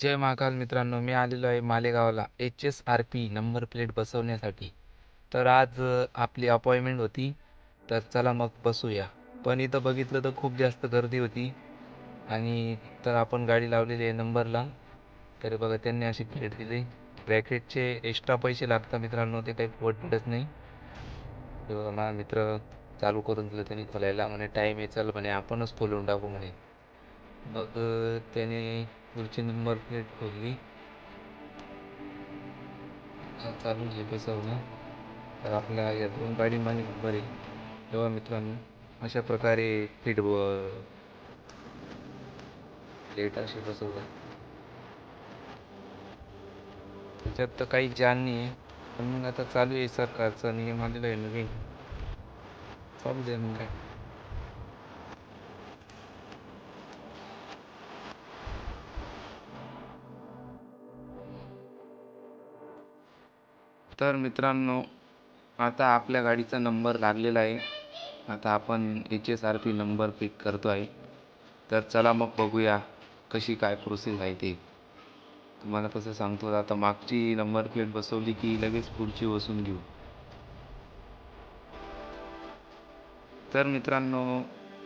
जय महाकाल मित्रांनो मी आलेलो आहे मालेगावला. H S R P number plate बसवण्यासाठी. तर आज आपली अपॉइंटमेंट होती. तर चला मग बसूया. पण इथं बघितलं तर खूप जास्त गर्दी होती. आणि तर आपण गाडी लावलेली आहे नंबरला. तर बघा त्यांनी अशी प्लेट दिली. ब्रॅकेटचे एक्स्ट्रा पैसे लागतात मित्रांनो ते काही पडतच नाही. बघा माझा मित्र चालू करून दिलं त्यांनी खोलायला. म्हणे टाईम आहे चल म्हणे आपणच खोलून टाकू म्हणे. मग त्याने पुढची नंबर प्लेट खोलली चालू आहे बसवलं तर आपल्या या दोन गाडीमध्ये नंबर आहे तेव्हा मित्रांनो अशा प्रकारे प्लेट ब प्लेट अशी बसवतात त्याच्यात तर काही जान नाही आहे पण मग आता चालू आहे सरकारचा नियम आलेला आहे नवीन चालू दे मग काय तर मित्रांनो आता आपल्या गाडीचा नंबर लागलेला आहे. आता आपण H S R P number pick करतो आहे. तर चला मग बघूया कशी काय प्रोसेस आहे ते. तुम्हाला कसं सांगतो आता मागची नंबर प्लेट बसवली की लगेच पुढची बसून घेऊ. तर मित्रांनो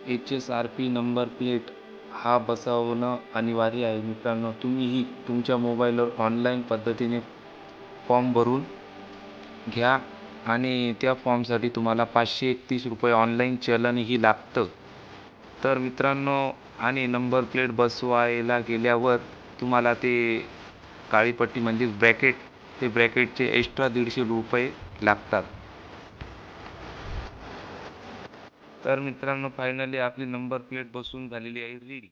H S R P number plate हा बसवणं अनिवार्य आहे. मित्रांनो तुम्हीही तुमच्या मोबाईलवर ऑनलाईन पद्धतीने फॉर्म भरून घ्या आणि त्या फॉर्मसाठी तुम्हाला पाचशे एकतीस रुपये ऑनलाईन चलनही लागतं. तर मित्रांनो आणि नंबर प्लेट बसवायला गेल्यावर तुम्हाला ते काळी पट्टी म्हणजे ब्रॅकेट ते ब्रॅकेटचे एक्स्ट्रा दीडशे रुपये लागतात. तर मित्रांनो फायनली आपली नंबर प्लेट बसून झालेली आहे रेडी